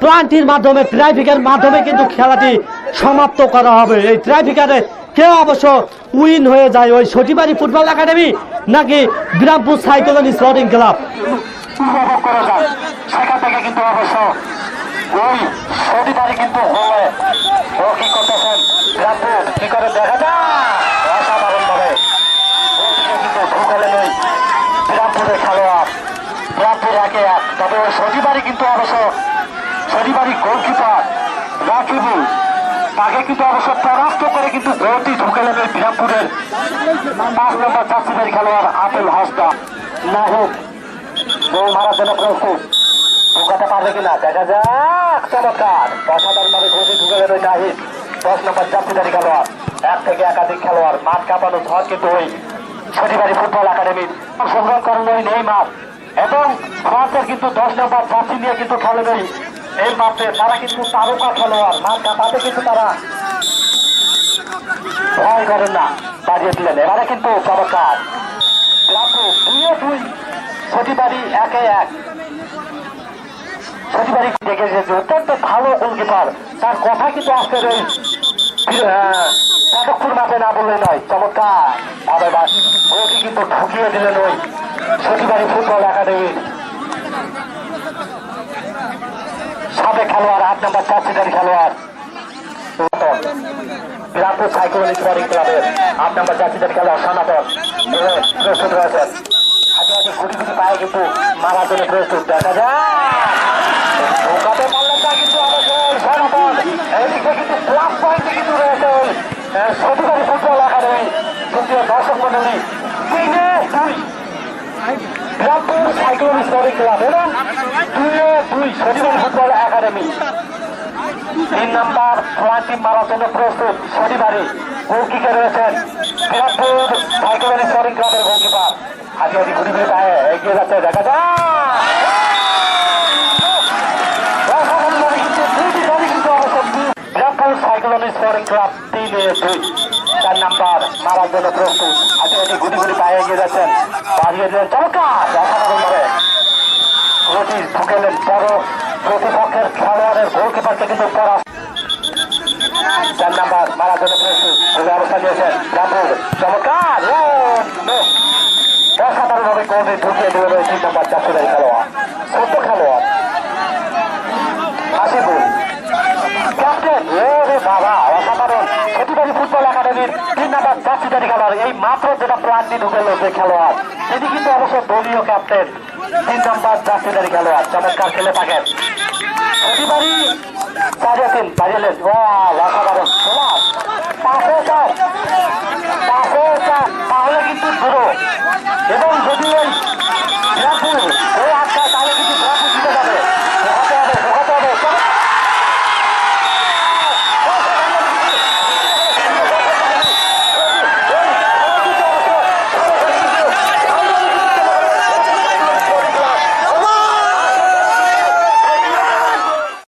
প্লান্টির মাধ্যমে ট্রাফিকের মাধ্যমে কিন্তু খেলাটি সমাপ্ত করা হবে। এই ট্রাফিকারে কেউ অবশ্য উইন হয়ে যায় ওই সটিবাড়ি ফুটবল একাডেমি নাকি বিরামপুর সাইক্লোন স্পোর্টিং ক্লাব খেলোয়াড় বিরামপুর একে এক তবে ওই শনিবারই কিন্তু অবশ্য শনিবারই গোলকিপার রাকিবুল তাকে কিন্তু অবশ্য পরাস্ত করে কিন্তু গোলটি ঢুকে নেবে বিরামপুরের পাঁচ নম্বর চাষিদের খেলোয়াড় আপেল হাসদা। নাহুক গোল মারার জন্য ঢুকাতে পারবে কিনা? দেখা যাক, চমৎকার। ভাবে ঘুরে ঢুকে গেল নাহিদ। দশ নম্বর যাত্রীদারি খেলোয়াড়। এক থেকে একাধিক খেলোয়াড় মাঠ কাঁপানো ঝড় কিন্তু ওই শনিবারী ফুটবল একাডেমির। অংশগ্রহণ করেন ওই নেই মাঠ এবং ফ্রান্সের কিন্তু দশ নম্বর জার্সি নিয়ে কিন্তু খেলেন এই মাঠে তারা কিন্তু তারকা খেলোয়াড়। মাঠ কাঁপাতে কিন্তু তারা ভয় করেন না, বাজিয়ে দিলেন। এবারে কিন্তু চমৎকার। লাভু দুইয়ে দুই সতীবাড়ি একে এক। সতীবাড়ি দেখে এসেছে অত্যন্ত ভালো গোলকিপার, তার কথা কিন্তু আসতে রই ততক্ষণ মাঠে না বললে নয়, চমৎকার। ভাবে বাস কিন্তু ঢুকিয়ে দিলেন ওই সতীবাড়ি ফুটবল একাডেমির সাবেক খেলোয়াড়, আট নম্বর চার সিটারি খেলোয়াড় বিরাটপুর সাইক্লোন স্পোর্টিং ক্লাবের আট নম্বর জার্সিদের খেলোয়াড়, সনাতন প্রস্তুত রয়েছেন দর্শক মন্ডলী দুই। একাডেমি তিন নাম্বার ফ্লান্টি মারার জন্য প্রস্তুত শনিবারে গোলকিকে রয়েছেন বিরাটপুর সাইকেলের স্পোর্টিং ক্লাবের গোলকিপার। আজকে আজকে ঘুরে ঘুরে পায়ে এগিয়ে যাচ্ছে, দেখা যায় স্পোর্টিং ক্লাব তিনে দুই। চার নাম্বার মারার জন্য প্রস্তুত। আজকে আজকে ঘুরে ঘুরে পায়ে এগিয়ে যাচ্ছেন। বাড়িয়ে দিলেন, চমৎকার! অসাধারণভাবে রুটি ঢুকেলেন বড়। প্রতিপক্ষের খেলোয়াড়ের গোলকিপারকে কিন্তু পরা চার নাম্বার মারা জন্য প্রস্তুত গোলে অবস্থা দিয়েছেন জামপুর চমৎকার। অসাধারণভাবে গোলে ঢুকিয়ে ওই তিন নম্বর চারশোদারি খেলোয়াড়। ছোট্ট খেলোয়াড়। হাসিপুর ক্যাপ্টেন ওরে বাবা, অসাধারণ। সতীবাড়ি ফুটবল একাডেমির তিন নাম্বার জার্সিদারি খেলোয়াড়। এই মাত্র যেটা প্লান্টি ঢুকেল যে খেলোয়াড়। তিনি কিন্তু অবশ্য দলীয় ক্যাপ্টেন। তিন নাম্বার জার্সিদারি খেলোয়াড়। চমৎকার খেলে থাকেন। সতীবাড়ি বাজিয়েছেন, বাজিয়েলেন। ও অসাধারণ। Vamos!